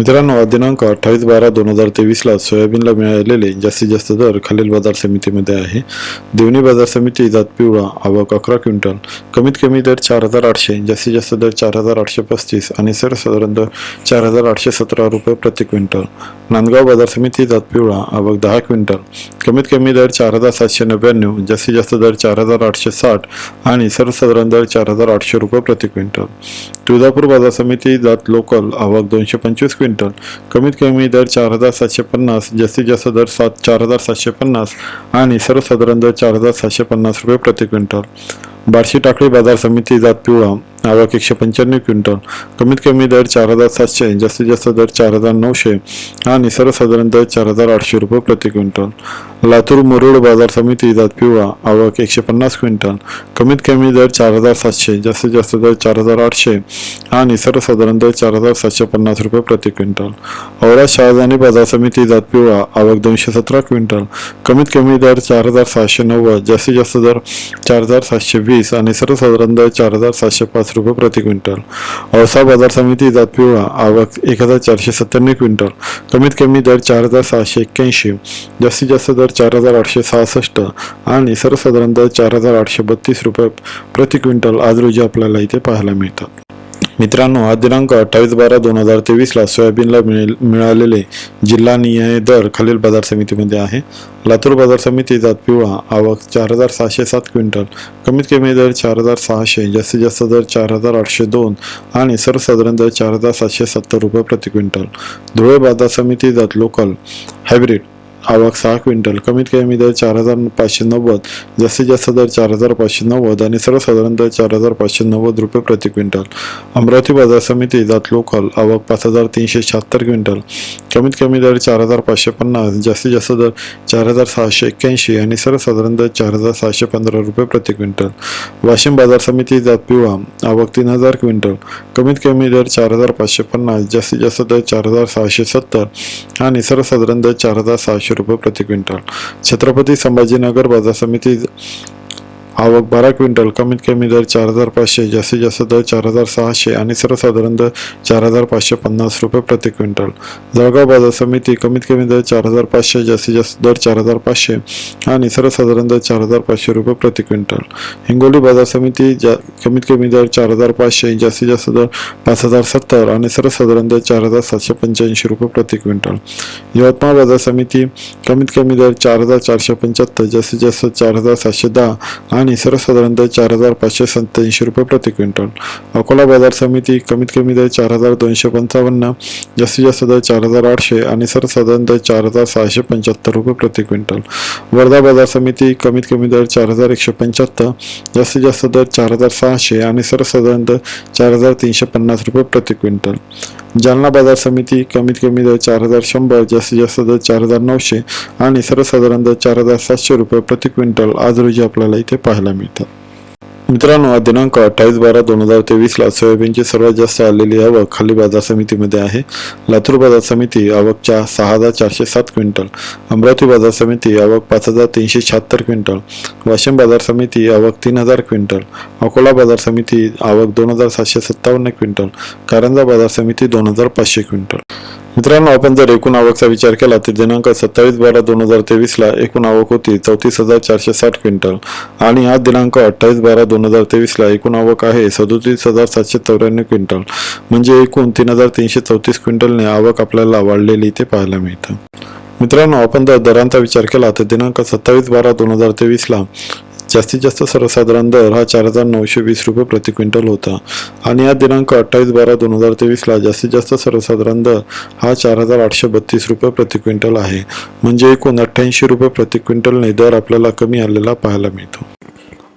मित्रांनो दिनांक अठ्ठावीस बारा दोन हजार तेवीसला सोयाबीनला मिळालेले जास्तीत जास्त दर खालील बाजार समितीमध्ये आहे. देवणी बाजार समिती जात पिवळा आवक अकरा क्विंटल कमीत कमी दर चार हजार आठशे जास्तीत जास्त दर चार हजार आठशे पस्तीस आणि सर्वसाधारण दर चार हजार आठशे सतरा रुपये प्रति क्विंटल. नांदगाव बाजार समिती जात पिवळा आवक दहा क्विंटल कमीत कमी दर चार हजार सातशे नव्याण्णव जास्तीत जास्त दर चार हजार आठशे साठ आणि सर्वसाधारण दर चार हजार आठशे रुपये प्रति क्विंटल. तुळजापूर बाजार समिती जात लोकल आवक दोनशे पंचवीस क्विंटल कमीत कमी दर चार हजार सातशे पन्नास जास्तीत जास्त दर सात चार हजार सातशे पन्नास आणि सर्वसाधारण दर चार हजार सातशे पन्नास रुपये प्रति क्विंटल. बार्शी टाकळी बाजार समिती जात पिवळा. आवक एकशे पंच्याण्णव क्विंटल. कमीत कमी दर चार हजार सातशे जास्तीत जास्त दर चार हजार नऊशे आणि सर्वसाधारण दर चार हजार आठशे रुपये प्रति क्विंटल. लातूर मुरुड बाजार समिती जात पिवळा आवक एकशे पन्नास क्विंटल. कमीत कमी दर चार हजार सातशे जास्तीत जास्त दर चार हजार आठशे आणि सर्वसाधारण दर चार हजार सातशे पन्नास रुपये प्रति क्विंटल. औरा शहाजानी बाजार समिती जात पिवळा आवक दोनशे सतरा क्विंटल. कमीत कमी दर चार हजार सहाशे नव्वद जास्तीत जास्त दर चार हजार सातशे वीस आणि सर्वसाधारण दर चार हजार सातशे पाच रुपये प्रति क्विंटल. औसा बाजार समिती जात पिवळा आवक एक हजार चारशे सत्त्याण्णव क्विंटल. कमीत कमी दर चार हजार सहाशे एक्क्याऐंशी. जास्तीत जास्त दर चार हजार आठशे सहासष्ट. आणि सर्वसाधारण दर चार हजार आठशे बत्तीस रुपये प्रति क्विंटल आज रोजी आपल्याला इथे पाहायला मिळतात. मित्रांनो हा दिनांक अठ्ठावीस बारा दोन हजार तेवीसला सोयाबीनला मिळेल मिळालेले जिल्हानिहाय दर खालील बाजार समितीमध्ये आहे. लातूर बाजार समिती जात पिवळा आवक चार हजार सहाशे सात क्विंटल कमीत कमी दर चार हजार सहाशे जास्तीत जास्त दर चार हजार आठशे दोन आणि सर्वसाधारण दर चार हजार सातशे सत्तर रुपये प्रति क्विंटल. धुळे बाजार समिती जात लोकल हायब्रिड आवक सहा क्विंटल. कमीत कमी दर चार हजार पाचशे नव्वद जास्तीत जास्त दर चार हजार पाचशे नव्वद आणि सर्वसाधारण दर चार हजार पाचशे नव्वद रुपये प्रति क्विंटल. अमरावती बाजार समिती जात लोकल आवक पाच हजार तीनशे शहात्तर क्विंटल. कमीत कमी दर चार हजार पाचशे पन्नास जास्तीत जास्त दर चार हजार सहाशे एक्क्याऐंशी आणि सर्वसाधारण दर चार हजार सहाशे पंधरा रुपये प्रति क्विंटल. वाशिम बाजार समिती जात पिवळा आवक तीन हजार क्विंटल. कमीत कमी दर चार हजार पाचशे पन्नास जास्तीत जास्त दर चार हजार सहाशे सत्तर आणि सर्वसाधारण दर चार हजार सहाशे रुपये प्रति क्विंटल. छत्रपती संभाजीनगर बाजार समिती आवक बारा क्विंटल कमीत कमी दर चार हजार पाचशे जास्तीत जास्त दर चार हजार सहाशे आणि सर्वसाधारण दर चार हजार पाचशे पन्नास रुपये प्रति क्विंटल जळगाव बाजार समिती कमीत कमी दर चार हजार पाचशे जास्तीत जास्त दर चार हजार पाचशे आणि सर्वसाधारण दर चार हजार पाचशे रुपये प्रति क्विंटल हिंगोली बाजार समिती जा कमीत कमी दर चार हजार पाचशे जास्तीत जास्त दर पाच हजार सत्तर आणि सर्वसाधारण दर चार हजार सातशे पंच्याऐंशी रुपये प्रति क्विंटल यवतमाळ बाजार समिती कमीत कमी दर चार हजार चारशे पंच्याहत्तर जास्तीत जास्त चार हजार सातशे दहा आणि सर्वसाधारण दर चार हजार पाचशे सत्त्याऐंशी रुपये प्रति क्विंटल. अकोला बाजार समिती कमीत कमी दर चार हजार दोनशे पंचावन्न जास्तीत जास्त दर चार हजार आठशे आणि सर्वसाधारण दर चार हजार सहाशे पंच्याहत्तर रुपये प्रति क्विंटल. वर्धा बाजार समिती कमीत कमी दर चार हजार एकशे पंच्याहत्तर जास्तीत जास्त दर चार हजार सहाशे आणि सर्वसाधारण दर चार हजार तीनशे पन्नास रुपये प्रति क्विंटल. जालना बाजार समिती कमीत कमी दर चार हजार शंभर जास्तीत जास्त दर चार हजार नऊशे आणि सर्वसाधारण दर चार हजार सातशे रुपये प्रति क्विंटल आज रोजी आपल्याला इथे पाहायला मिळतात. मित्रांनो दिनांक अठ्ठावीस बारा दोन हजार तेवीसला सोयाबीनची सर्वात जास्त आलेली आवक खाली बाजार समितीमध्ये आहे. लातूर बाजार समिती आवकच्या सहा हजार चारशे सात क्विंटल. अमरावती बाजार समिती आवक पाच हजार तीनशे शहात्तर क्विंटल. वाशिम बाजार समिती आवक तीन हजार क्विंटल. अकोला बाजार समिती आवक दोन हजार सातशे सत्तावन्न क्विंटल. कारंजा बाजार समिती दोन हजार पाचशे क्विंटल. मित्रांनो आपण जर एकूण आवकचा विचार केला तर दिनांक सत्तावीस बारा दोन हजार तेवीसला एकूण आवक होती चौतीस हजार चारशे साठ क्विंटल. आणि आज दिनांक अठ्ठावीस बारा दोन हजार तेवीसला एकूण आवक आहे सदोतीस हजार सातशे चौऱ्याण्णव क्विंटल. म्हणजे एकूण तीन हजार तीनशे चौतीस क्विंटलने आवक आपल्याला वाढलेली इथे पाहायला मिळतं. मित्रांनो आपण जर दरांचा विचार केला तर दिनांक सत्तावीस बारा दोन हजार तेवीसला जास्तीत जास्त सर्वसाधारण दर हा चार हजार नऊशे वीस रुपये प्रति क्विंटल होता. आणि या दिनांक अठ्ठावीस बारा दोन हजार तेवीसला जास्तीत जास्त सर्वसाधारण दर हा चार हजार आठशे बत्तीस रुपये प्रति क्विंटल आहे. म्हणजे एकूण अठ्ठ्याऐंशी रुपये प्रति क्विंटलने दर आपल्याला कमी आलेला पाहायला मिळतो.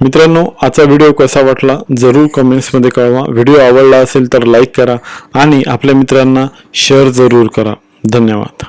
मित्रांनो आजचा व्हिडिओ कसा वाटला जरूर कमेंट्समध्ये कळवा. व्हिडिओ आवडला असेल तर लाईक करा आणि आपल्या मित्रांना शेअर जरूर करा. धन्यवाद.